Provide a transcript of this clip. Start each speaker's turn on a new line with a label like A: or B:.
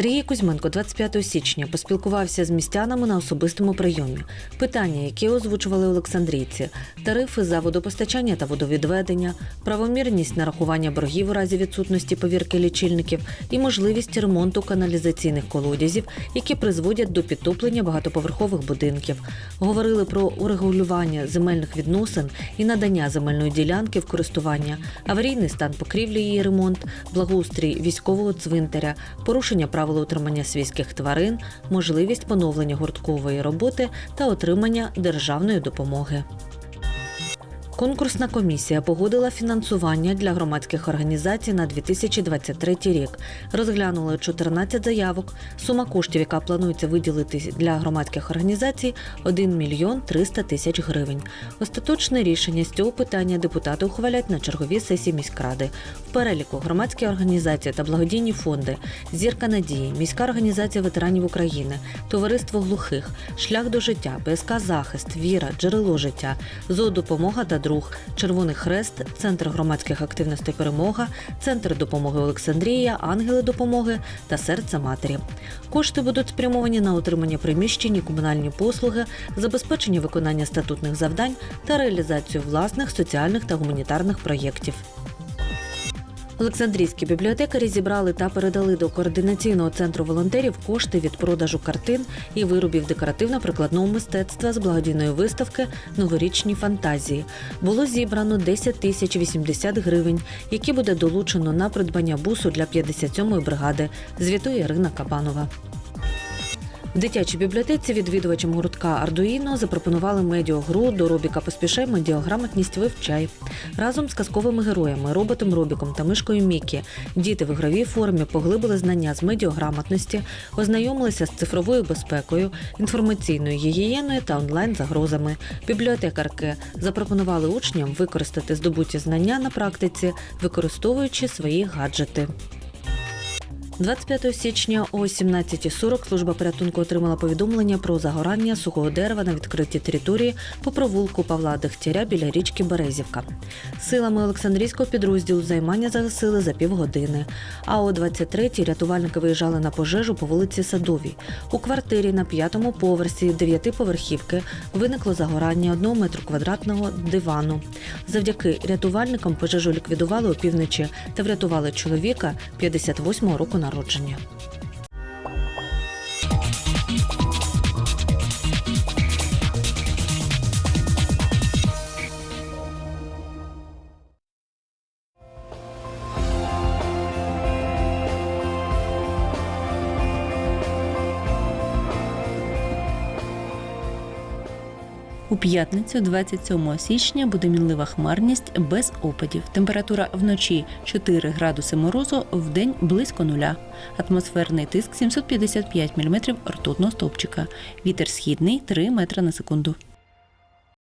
A: Сергій Кузьменко 25 січня поспілкувався з містянами на особистому прийомі. Питання, які озвучували олександрійці: тарифи за водопостачання та водовідведення, правомірність нарахування боргів у разі відсутності повірки лічильників і можливість ремонту каналізаційних колодязів, які призводять до підтоплення багатоповерхових будинків. Говорили про урегулювання земельних відносин і надання земельної ділянки в користування, аварійний стан покрівлі її ремонт, благоустрій військового цвинтаря, порушення правил утримання свійських тварин, можливість поновлення гурткової роботи та отримання державної допомоги. Конкурсна комісія погодила фінансування для громадських організацій на 2023 рік. Розглянули 14 заявок. Сума коштів, яка планується виділити для громадських організацій, 1 мільйон 300 тисяч гривень. Остаточне рішення з цього питання депутати ухвалять на черговій сесії міськради. В переліку громадські організації та благодійні фонди, зірка надії, міська організація ветеранів України, товариство глухих, шлях до життя, ПСК Захист, Віра, джерело життя, зоодопомога та друг, Червоний Хрест, Центр громадських активностей Перемога, Центр допомоги Олександрія, Ангели допомоги та Серце Матері. Кошти будуть спрямовані на отримання приміщень і комунальні послуги, забезпечення виконання статутних завдань та реалізацію власних соціальних та гуманітарних проєктів. Олександрійські бібліотекарі зібрали та передали до координаційного центру волонтерів кошти від продажу картин і виробів декоративно-прикладного мистецтва з благодійної виставки Новорічні фантазії. Було зібрано 10 тисяч 80 гривень, які буде долучено на придбання бусу для 57-ї бригади. Звітує Ірина Кабанова. В дитячій бібліотеці відвідувачам гуртка Ардуїно запропонували медіагру до Робіка Поспішай медіаграмотність вивчай. Разом з казковими героями Роботом Робіком та мишкою Мікі діти в ігровій формі поглибили знання з медіаграмотності, ознайомилися з цифровою безпекою, інформаційною гігієною та онлайн-загрозами. Бібліотекарки запропонували учням використати здобуті знання на практиці, використовуючи свої гаджети. 25 січня о 17.40 служба порятунку отримала повідомлення про загорання сухого дерева на відкритій території по провулку Павла Дегтяря біля річки Березівка. Силами Олександрійського підрозділу займання загасили за півгодини. А о 23-й рятувальники виїжджали на пожежу по вулиці Садовій. У квартирі на п'ятому поверсі дев'ятиповерхівки виникло загорання одного метру квадратного дивану. Завдяки рятувальникам пожежу ліквідували опівночі та врятували чоловіка 58-го року народження народження.
B: У п'ятницю, 27 січня, буде мінлива хмарність без опадів. Температура вночі 4 градуси морозу, вдень близько нуля. Атмосферний тиск 755 мм ртутного стовпчика. Вітер східний 3 метри на секунду.